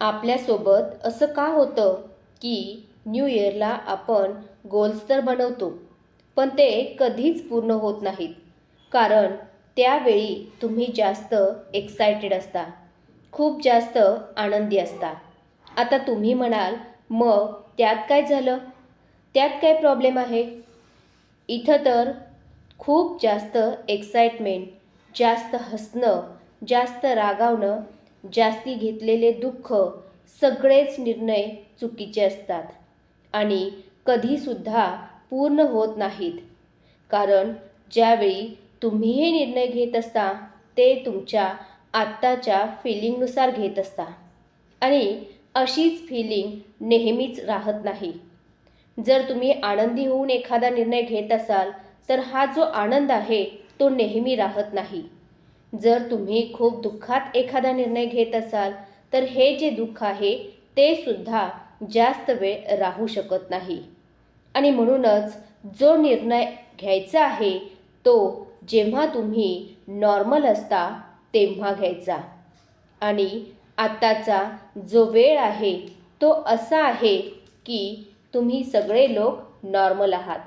आपल्यासोबत असं का होतं की न्यू इयरला आपण गोल्स तर बनवतो पण ते कधीच पूर्ण होत नाहीत. कारण त्यावेळी तुम्ही जास्त एक्सायटेड असता खूप जास्त आनंदी असता. आता तुम्ही म्हणाल मग त्यात काय झालं? त्यात काय प्रॉब्लेम आहे? इथं तर खूप जास्त एक्साइटमेंट जास्त हसणं जास्त रागावणं जास्ती घेतलेले दुःख सगळेच निर्णय चुकीचे असतात. आणि कधीसुद्धा पूर्ण होत नाहीत. कारण ज्यावेळी तुम्ही हे निर्णय घेत असता ते तुमच्या आत्ताच्या फिलिंगनुसार घेत असता. आणि अशीच फिलिंग नेहमीच राहत नाही. जर तुम्ही आनंदी होऊन एखादा निर्णय घेत असाल तर हा जो आनंद आहे तो नेहमी राहत नाही. जर तुम्ही खूप दुःखात एखादा निर्णय घेत असाल तर हे जे दुःख आहे ते सुद्धा जास्त वेळ राहू शकत नाही. आणि म्हणूनच जो निर्णय घ्यायचा आहे तो जेव्हा तुम्ही नॉर्मल असता तेव्हा घ्यायचा. आणि आत्ताचा जो वेळ आहे तो असा आहे की तुम्ही सगळे लोक नॉर्मल आहात.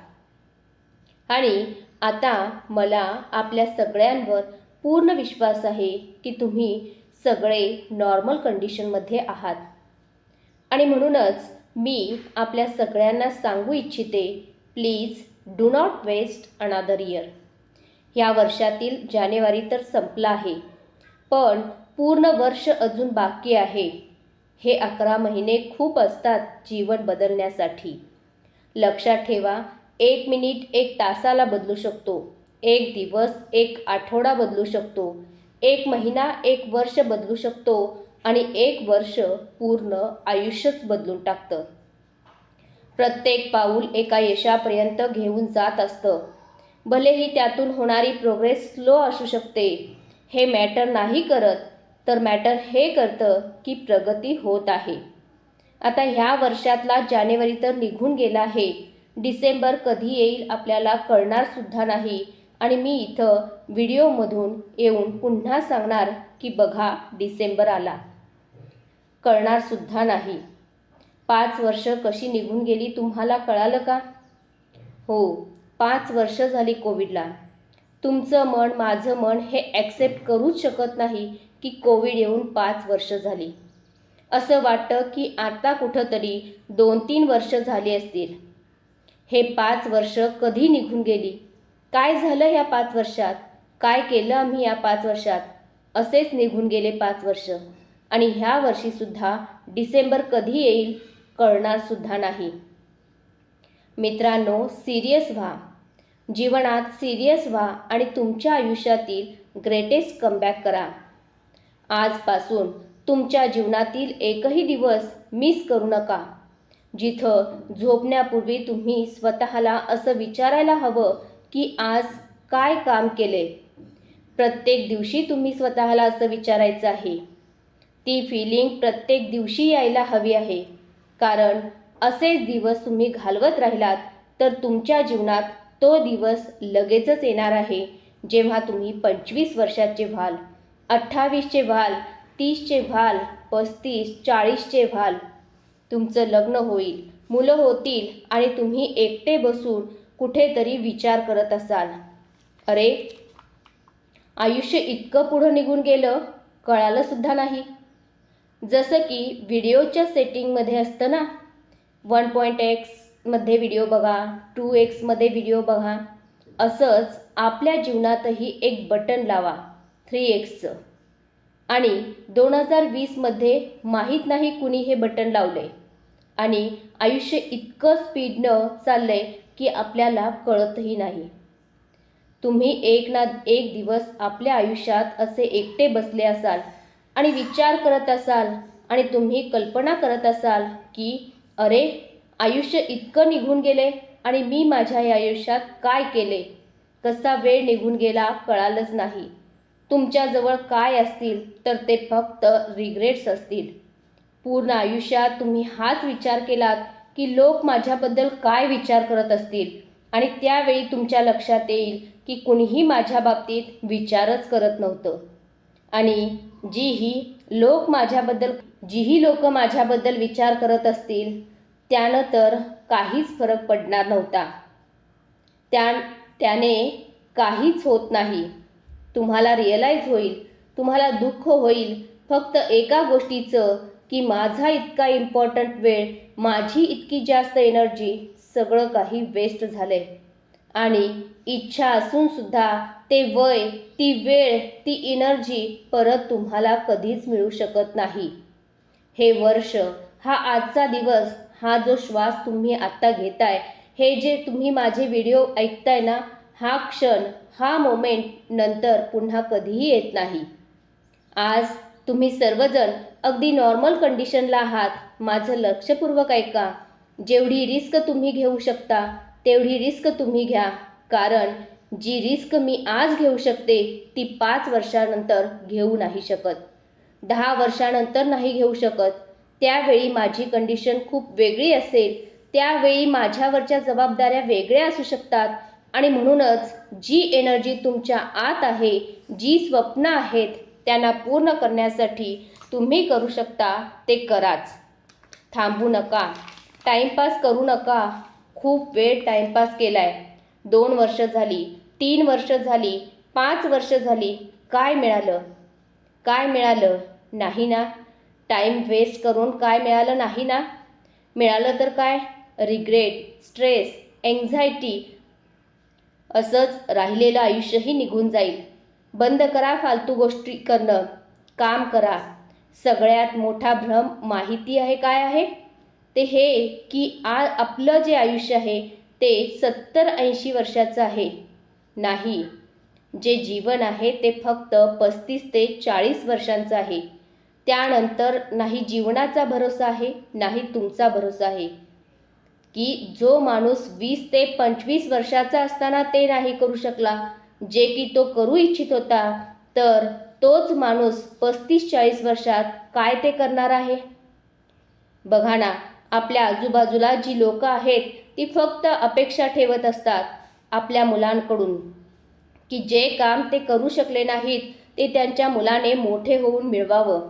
आणि आता मला आपल्या सगळ्यांवर पूर्ण विश्वास आहे की तुम्ही सगळे नॉर्मल कंडिशनमध्ये आहात. आणि म्हणूनच मी आपल्या सगळ्यांना सांगू इच्छिते please do not waste another year ह्या वर्षातील जानेवारी तर संपला आहे पण पूर्ण वर्ष अजून बाकी आहे. हे अकरा महिने खूप असतात जीवन बदलण्यासाठी. लक्षात ठेवा एक मिनिट एक तासाला बदलू शकतो. एक दिवस एक आठवडा बदलू शकतो. एक महिना एक वर्ष बदलू शकतो आणि एक वर्ष पूर्ण आयुष्यच बदलून टाकतं. प्रत्येक पाऊल एका यशापर्यंत घेऊन जात असतं. भलेही त्यातून होणारी प्रोग्रेस स्लो असू शकते हे मॅटर नाही करत तर मॅटर हे करतं की प्रगती होत आहे. आता ह्या वर्षातला जानेवारी तर निघून गेला आहे. डिसेंबर कधी येईल आपल्याला कळणारसुद्धा नाही. आणि मी इथं व्हिडिओमधून येऊन पुन्हा सांगणार की बघा डिसेंबर आला. कळणार सुद्धा नाही. पाच वर्ष कशी निघून गेली तुम्हाला कळालं का? हो पाच वर्ष झाली कोविडला. तुमचं मन माझं मन हे ॲक्सेप्ट करूच शकत नाही की कोविड येऊन पाच वर्ष झाली. असं वाटतं की आता कुठंतरी दोन तीन वर्ष झाली असतील. हे पाच वर्ष कधी निघून गेली? काय झालं ह्या पाच वर्षात? काय केलं आम्ही या पाच वर्षात? असेच निघून गेले पाच वर्ष. आणि ह्या वर्षीसुद्धा डिसेंबर कधी येईल कळणारसुद्धा नाही. मित्रांनो सिरियस व्हा. जीवनात सिरियस व्हा आणि तुमच्या आयुष्यातील ग्रेटेस्ट कमबॅक करा. आजपासून तुमच्या जीवनातील एकही दिवस मिस करू नका. जिथं झोपण्यापूर्वी तुम्ही स्वतःला असं विचारायला हवं की आज काय काम केले? प्रत्येक दिवशी तुम्ही स्वतःला असं विचारायचं आहे. ती फिलिंग प्रत्येक दिवशी यायला हवी आहे. कारण असेच दिवस तुम्ही घालवत राहिलात तर तुमच्या जीवनात तो दिवस लगेचच येणार आहे. जेव्हा तुम्ही पंचवीस वर्षाचे व्हाल अठ्ठावीसचे व्हाल तीसचे व्हाल पस्तीस चाळीसचे व्हाल तुमचं लग्न होईल मुलं होतील आणि तुम्ही एकटे बसून कुठेतरी विचार करत असाल. अरे आयुष्य इतकं पुढं निघून गेलं कळालंसुद्धा नाही. जसं की व्हिडिओच्या सेटिंगमध्ये असतं ना वन पॉईंट एक्समध्ये व्हिडिओ बघा टू एक्समध्ये व्हिडिओ बघा असंच आपल्या जीवनातही एक बटन लावा थ्री एक्सचं. आणि दोन हजार वीसमध्ये माहीत नाही कुणी हे बटन लावले आणि आयुष्य इतकं स्पीडनं चाललं आहे की आपल्याला कळतही नाही. तुम्ही एक ना एक दिवस आपल्या आयुष्यात असे एकटे बसले असाल आणि विचार करत असाल आणि तुम्ही कल्पना करत असाल की अरे आयुष्य इतकं निघून गेले आणि मी माझ्या या आयुष्यात काय केले? कसा वेळ निघून गेला कळालंच नाही. तुमच्याजवळ काय असतील तर ते फक्त रिग्रेट्स असतील. पूर्ण आयुष्यात तुम्ही हाच विचार केलात की लोक माझ्याबद्दल काय विचार करत असतील? आणि त्यावेळी तुमच्या लक्षात येईल की कुणीही माझ्या बाबतीत विचारच करत नव्हतं. आणि जीही लोक माझ्याबद्दल जीही लोक माझ्याबद्दल विचार करत असतील त्यानं तर काहीच फरक पडणार नव्हता. त्या त्याने काहीच होत नाही. तुम्हाला रिअलाईज होईल तुम्हाला दुःख होईल फक्त एका गोष्टीचं की माझा इतका इम्पॉर्टंट वेळ माझी इतकी जास्त एनर्जी सगळं काही वेस्ट झालंय. आणि इच्छा असून सुद्धा ते वय ती वेळ ती एनर्जी परत तुम्हाला कधीच मिळू शकत नाही. हे वर्ष हा आजचा दिवस हा जो श्वास तुम्ही आत्ता घेताय हे जे तुम्ही माझे व्हिडिओ ऐकताय ना हा क्षण हा मोमेंट नंतर पुन्हा कधीही येत नाही. आज तुम्ही सर्वजण अगदी नॉर्मल कंडिशनला आहात. माझं लक्षपूर्वक ऐका. जेवढी रिस्क तुम्ही घेऊ शकता तेवढी रिस्क तुम्ही घ्या. कारण जी रिस्क मी आज घेऊ शकते ती पाच वर्षानंतर घेऊ नाही शकत. दहा वर्षानंतर नाही घेऊ शकत. त्यावेळी माझी कंडिशन खूप वेगळी असेल. त्यावेळी माझ्यावरच्या जबाबदाऱ्या वेगळ्या असू शकतात. आणि म्हणूनच जी एनर्जी तुमच्या आत आहे जी स्वप्न आहेत त्यांना पूर्ण करण्यासाठी तुम्ही करू शकता ते कराच. थांबू नका. टाईमपास करू नका. खूप वेळ टाईमपास आहे दोन वर्ष झाली तीन वर्ष झाली पाच वर्ष झाली. काय मिळालं? काय मिळालं? नाही ना. टाईम वेस्ट करून काय मिळालं? नाही ना. मिळालं तर काय? रिग्रेट स्ट्रेस एन्झायटी असंच राहिलेलं आयुष्यही निघून जाईल. बंद करा फालतू गोष्टी करणं. काम करा. सगळ्यात मोठा भ्रम माहिती आहे काय आहे? ते हे की आ आपलं जे आयुष्य आहे ते सत्तर ऐंशी वर्षाचं आहे. नाही. जे जीवन आहे ते फक्त पस्तीस ते चाळीस वर्षांचं आहे. त्यानंतर नाही जीवनाचा भरोसा आहे नाही तुमचा भरोसा आहे. की जो माणूस वीस ते पंचवीस वर्षाचा असताना ते नाही करू शकला जे की तो करू इच्छित होता तर तोच माणूस पस्तीस चाळीस वर्षात काय ते करणार आहे? बघा ना आपल्या आजूबाजूला जी लोक आहेत ती फक्त अपेक्षा ठेवत असतात आपल्या मुलांकडून. की जे काम ते करू शकले नाहीत ते त्यांच्या मुलाने मोठे होऊन मिळवावं.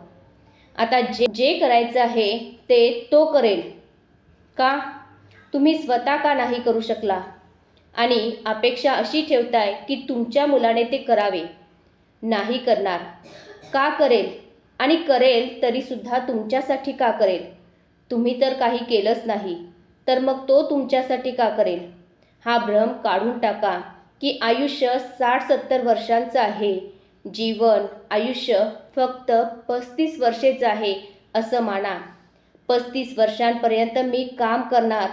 आता जे जे करायचं आहे ते तो करेल. का? तुम्ही स्वतः का नाही करू शकला? आणि अपेक्षा अशी ठेवताय की तुमच्या मुलाने ते करावे. नाही करणार. का करेल? आणि करेल तरीसुद्धा तुमच्यासाठी का करेल? तुम्ही तर काही केलंच नाही. तर मग तो तुमच्यासाठी का करेल? हा भ्रम काढून टाका की आयुष्य साठ सत्तर वर्षांचं आहे. जीवन आयुष्य फक्त पस्तीस वर्षेच आहे असं माना. पस्तीस वर्षांपर्यंत मी काम करणार.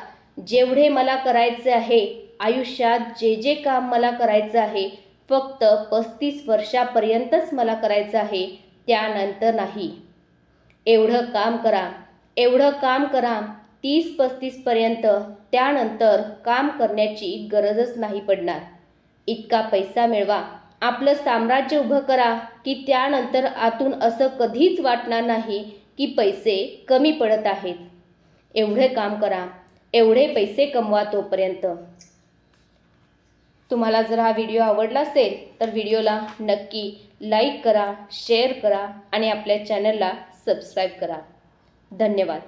जेवढे मला करायचे आहे आयुष्यात जे जे काम मला करायचं आहे फक्त पस्तीस वर्षापर्यंतच मला करायचं आहे त्यानंतर नाही. एवढं काम करा एवढं काम करा तीस पस्तीसपर्यंत त्यानंतर काम करण्याची गरजच नाही पडणार. इतका पैसा मिळवा आपलं साम्राज्य उभं करा की त्यानंतर आतून असं कधीच वाटणार नाही की पैसे कमी पडत आहेत. एवढे काम करा एवढे पैसे कमवा तोपर्यंत. तुम्हाला जर हा व्हिडिओ आवडला असेल तर व्हिडिओला नक्की लाईक करा शेअर करा आणि आपल्या चॅनलला सबस्क्राईब करा. धन्यवाद.